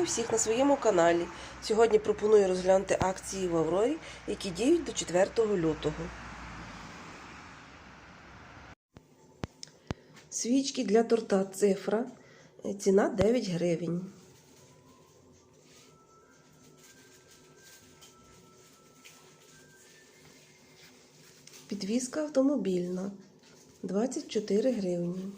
Вітаю всіх на своєму каналі. Сьогодні пропоную розглянути акції в Аврорі, які діють до 4 лютого. Свічки для торта цифра. Ціна 9 гривень. Підвізка автомобільна 24 гривні.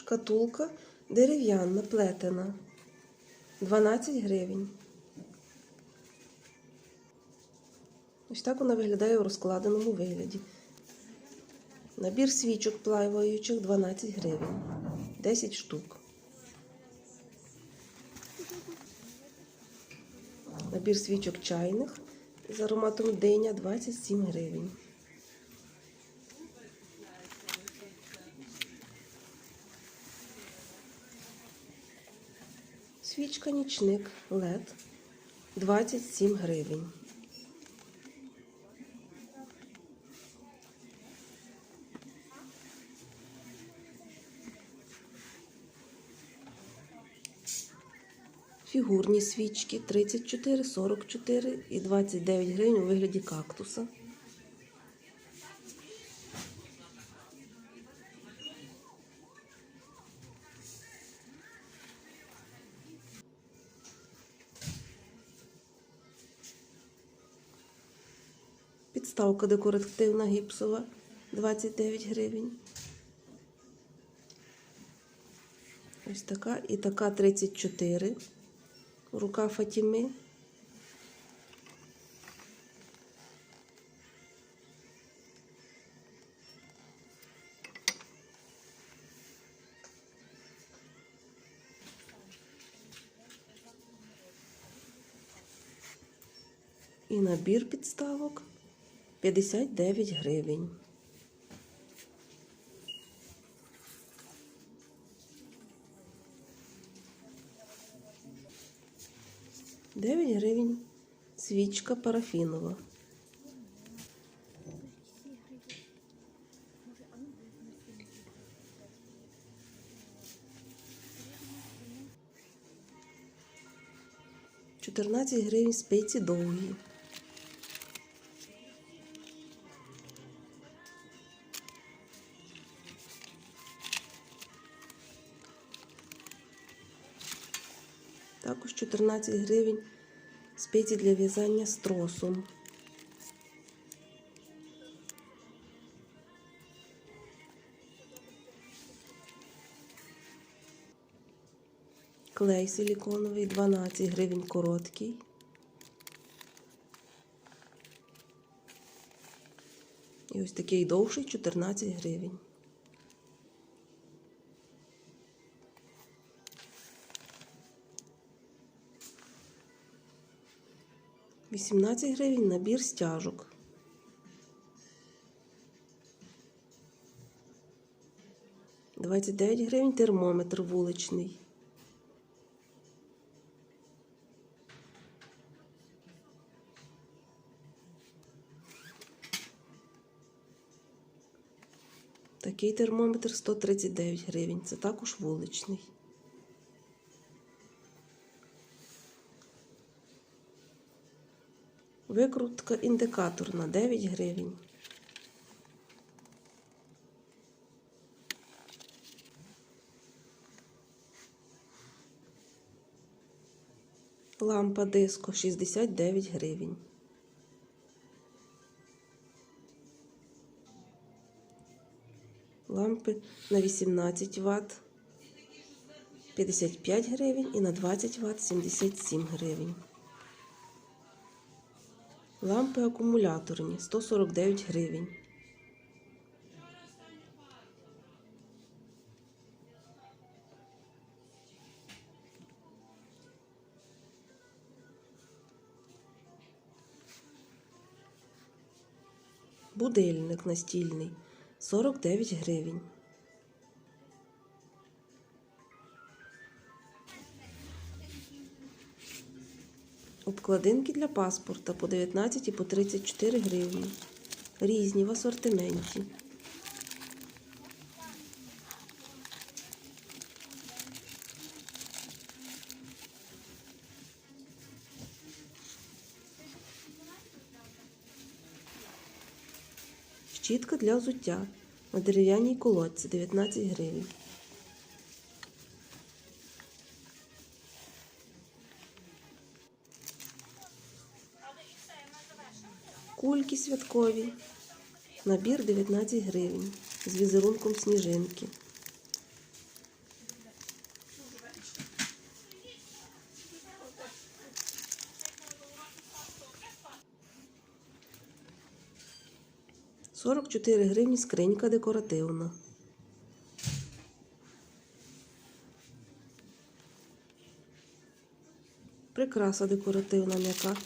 Шкатулка дерев'яна, плетена. 12 гривень. Ось так вона виглядає у розкладеному вигляді. Набір свічок плаваючих 12 гривень. 10 штук. Набір свічок чайних з ароматом диня 27 гривень. Свічка нічник LED 27 гривень. Фігурні свічки 34, 44 і 29 гривень у вигляді кактуса. Підставка декоративна гіпсова 29 гривень. Ось така і така 34. Рука Фатіми. І набір підставок 59 гривень. Дев'ять гривень. Свічка парафінова. Чотирнадцять гривень спиці довгі. 14 гривень спиці для в'язання з тросом. Клей силіконовий 12 гривень короткий. І ось такий довший 14 гривень. Вісімнадцять гривень набір стяжок. Двадцять дев'ять гривень термометр вуличний. Такий термометр 139 гривень. Це також вуличний. Викрутка індикаторна 9 гривень. Лампа диско 69 гривень. Лампи на 18 Вт 55 гривень і на 20 Вт 77 гривень. Лампи акумуляторні 149 гривень. Будильник настільний 49 гривень. Обкладинки для паспорта по 19 і по 34 гривні. Різні в асортименті. Щітка для взуття на дерев'яній колодці 19 гривень. Кульки святкові. Набір 19 гривень з візерунком сніжинки. Сорок чотири гривні скринька декоративна. Прикраса декоративна м'яка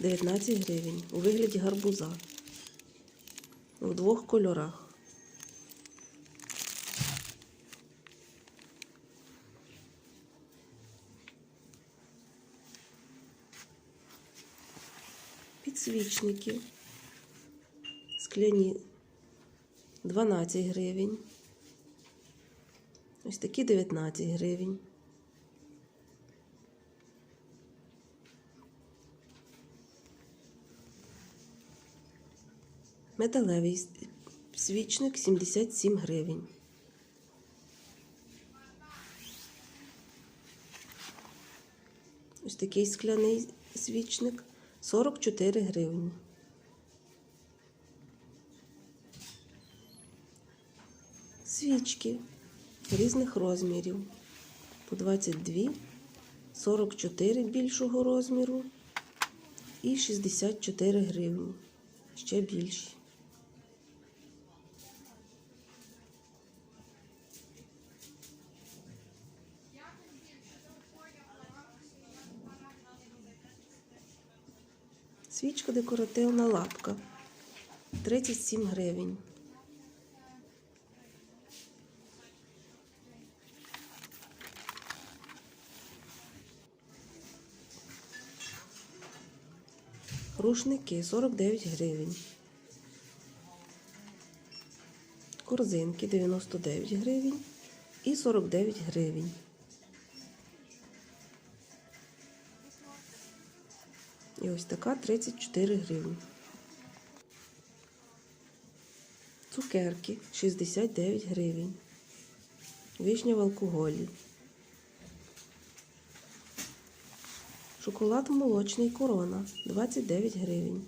19 гривень у вигляді гарбуза в двох кольорах. Підсвічники скляні 12 гривень. Ось такі 19 гривень. Металевий свічник 77 гривень. Ось такий скляний свічник 44 гривні. Свічки різних розмірів по 22, 44 більшого розміру і 64 гривні. Ще більші. Свічка декоративна лапка 37 гривень. Рушники 49 гривень. Корзинки 99 гривень і 49 гривень. Ось така 34 гривні. Цукерки 69 гривень. Вишня в алкоголі. Шоколад молочний корона 29 гривень.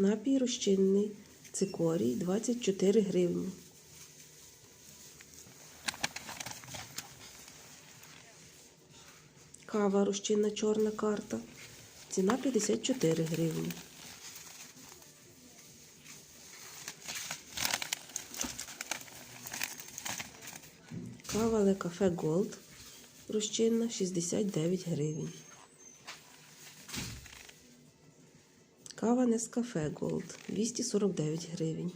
Напій розчинний цикорій 24 гривні. Кава розчинна чорна карта. Ціна 54 гривні. Кава Le Cafe Gold розчинна 69 гривень. Кава Nescafe Gold 249 гривень.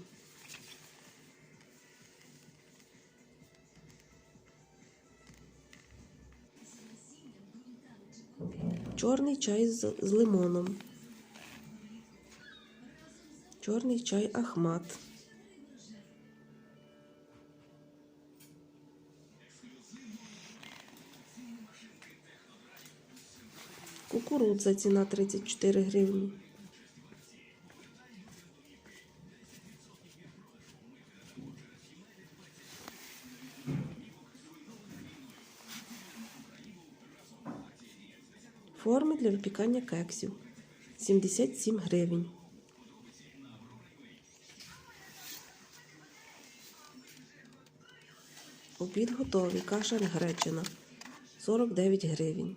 Чорний чай з, з лимоном. Чорний чай Ахмат. Кукурудза ціна 34 гривні. Для випікання кексів 77 гривень. Обід готовий. Каша гречина 49 гривень.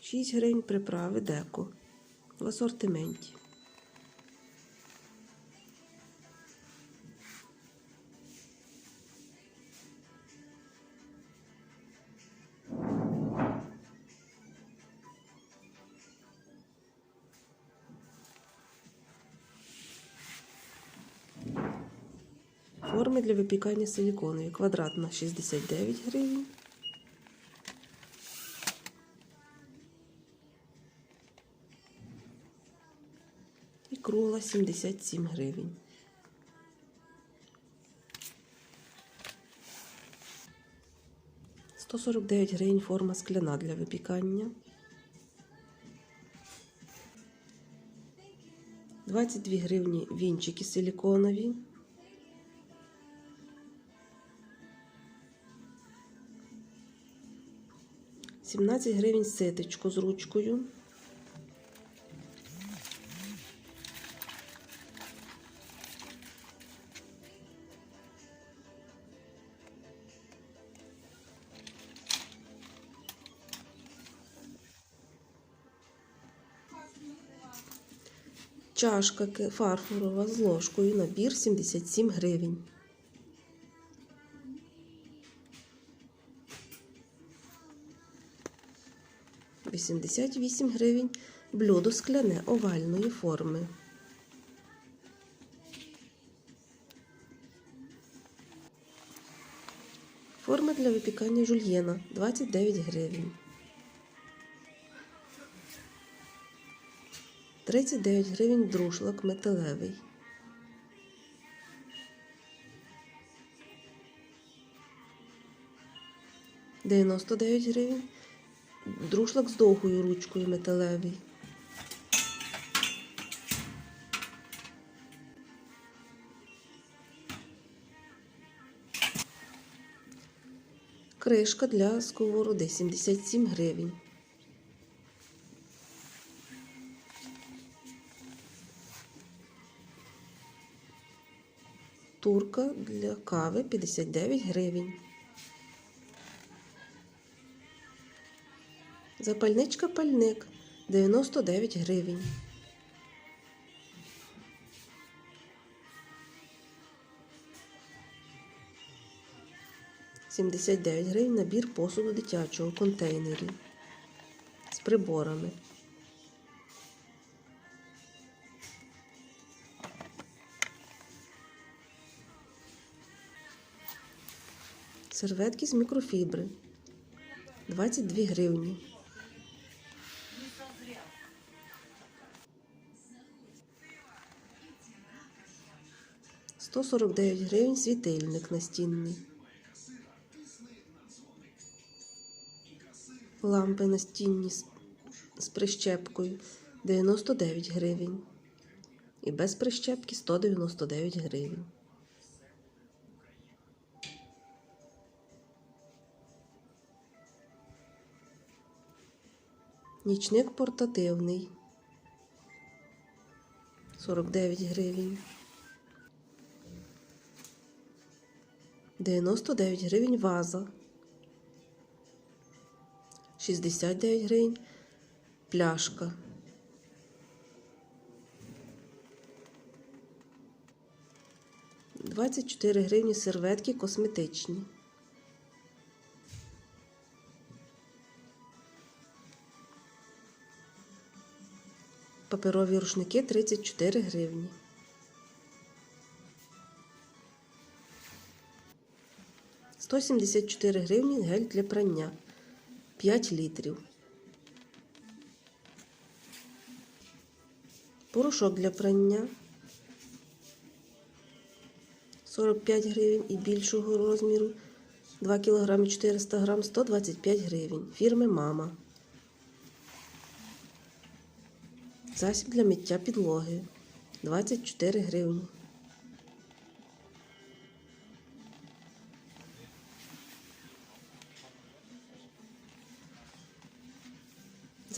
6 гривень приправи деко в асортименті. Форми для випікання силіконові. Квадратна 69 гривень. І кругла 77 гривень. Сто сорок дев'ять гривень форма скляна для випікання. 22 гривні вінчики силіконові. Сімнадцять гривень ситечко з ручкою. Чашка фарфорова з ложкою. Набір 77 гривень. Вісімдесят вісім гривень. Блюдо скляне овальної форми. Форма для випікання жульєна 29 гривень. 39 гривень друшлак металевий. Дев'яносто дев'ять гривень. Друшлак з довгою ручкою металевий. Кришка для сковороди 77 гривень. Турка для кави 59 гривень. Запальничка пальник 99 гривень. Сімдесят дев'ять гривень набір посуду дитячого контейнері з приборами. Серветки з мікрофібри 22 гривні. Сто сорок дев'ять гривень світильник настінний. Лампи настінні з прищепкою 99 гривень. І без прищепки 199 гривень. Нічник портативний 49 гривень. 99 гривень ваза. 69 гривень пляшка. Двадцять чотири гривні серветки косметичні. Паперові рушники 34 гривні. Сто сімдесят чотири гривні гель для прання 5 літрів. Порошок для прання 45 гривень і більшого розміру 2 кг 400 г 125 гривень. Фірми Мама. Засіб для миття підлоги 24 гривні.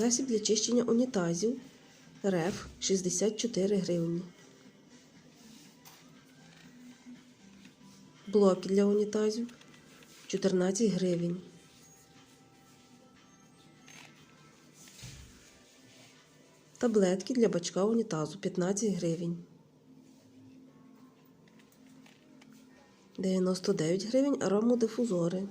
Засіб для чищення унітазів РФ 64 гривні. Блоки для унітазів 14 гривень. Таблетки для бачка унітазу 15 гривень. 99 гривень аромодифузори.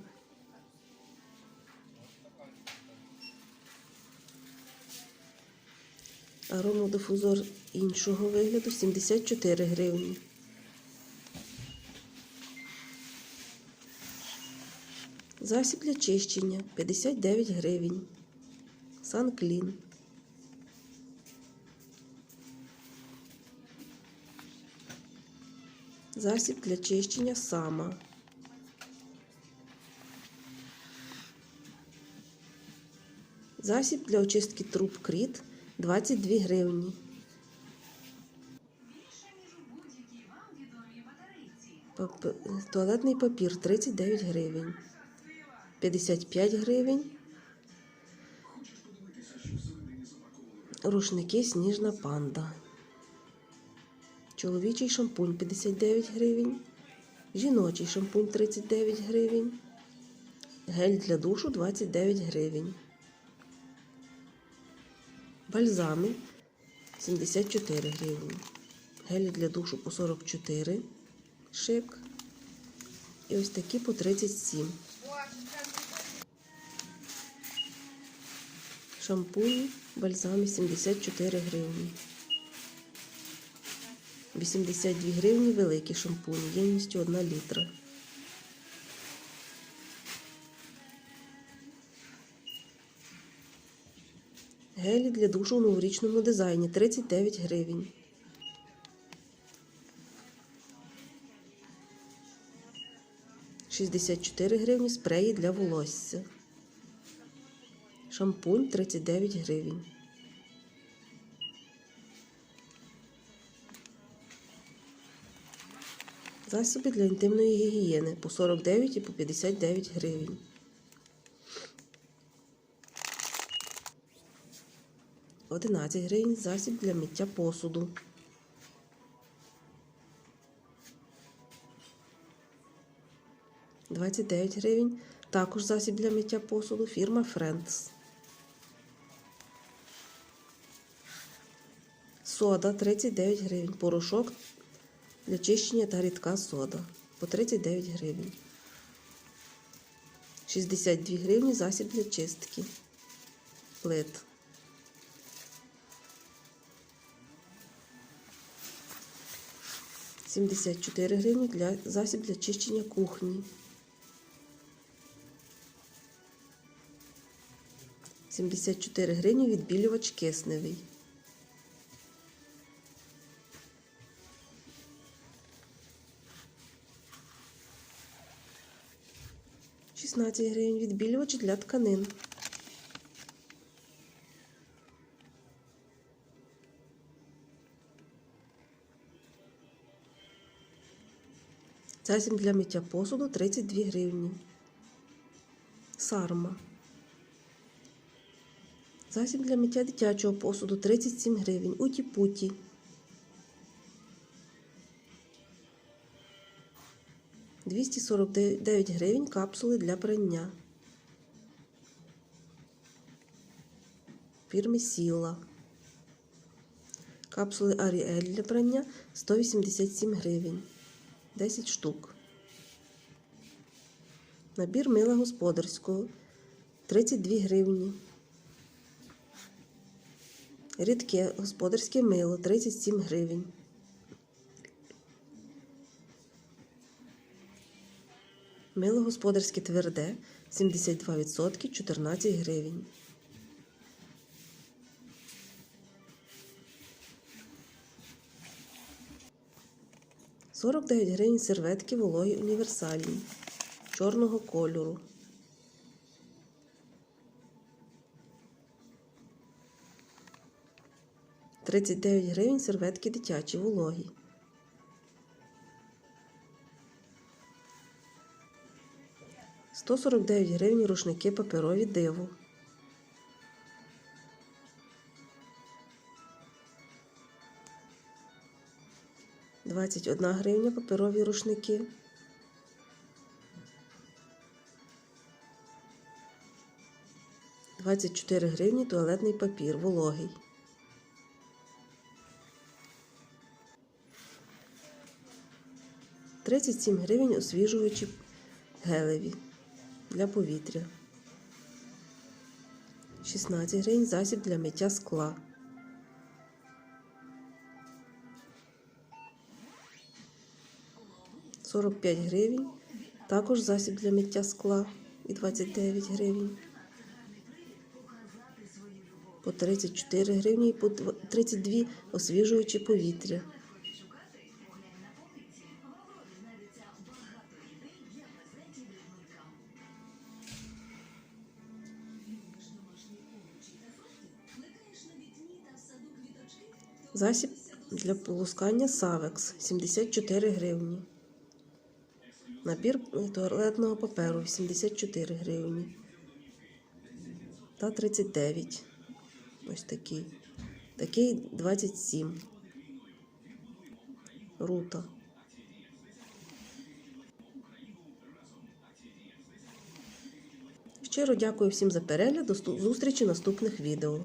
Аромодифузор іншого вигляду 74 гривні. Засіб для чищення 59 гривень. Санклін. Засіб для чищення сама. Засіб для очистки труб кріт 22 гривні. Туалетний папір 39 гривень. 55 гривень. Рушники Сніжна панда. Чоловічий шампунь 59 гривень. Жіночий шампунь 39 гривень. Гель для душу 29 гривень. Бальзами 74 гривні. Гель для душу по 44 шик. І ось такі по 37. Шампуні, бальзами 74 гривні. 82 гривні великі шампуні, ємністю 1 літра. Гелі для душу у новорічному дизайні 39 гривень. Шістдесят чотири гривні спреї для волосся. Шампунь 39 гривень. Засоби для інтимної гігієни по 49 і по 59 гривень. Одинадцять гривень засіб для миття посуду. Двадцять дев'ять гривень. Також засіб для миття посуду фірма Friends. Сода 39 гривень. Порошок для чищення та рідка сода по 39 гривень. 62 гривні засіб для чистки. Плит. Сімдесят чотири гривні для засіб для чищення кухні. 74 гривні відбілювач кисневий. Шістнадцять гривень відбілювач для тканин. Засіб для миття посуду 32 гривні. Сарма. Засіб для миття дитячого посуду 37 гривень. Уті-путі. Двісті гривень капсули для прання. Фірми Сіла. Капсули Аріель для прання 187 гривень. 10 штук. Набір мила господарського 32 гривні. Рідке господарське мило 37 гривень. Мило господарське тверде 72% 14 гривень. Сорок дев'ять гривень серветки вологі універсальні чорного кольору. Тридцять дев'ять гривень серветки дитячі вологі. Сто сорок дев'ять гривень рушники паперові диво. 21 гривня паперові рушники. Двадцять чотири гривні туалетний папір вологий. Тридцять сім гривень освіжувачі гелеві для повітря. 16 гривень засіб для миття скла. Сорок п'ять гривень. Також засіб для миття скла і 29 гривень. По 34 гривні і по дв- 32 освіжуючі повітря. Засіб для полоскання Савекс 74 гривні. Набір туалетного паперу 84 гривні. Та 39. Ось такий. Такий 27. Рута. Щиро дякую всім за перегляд. До зустрічі наступних відео.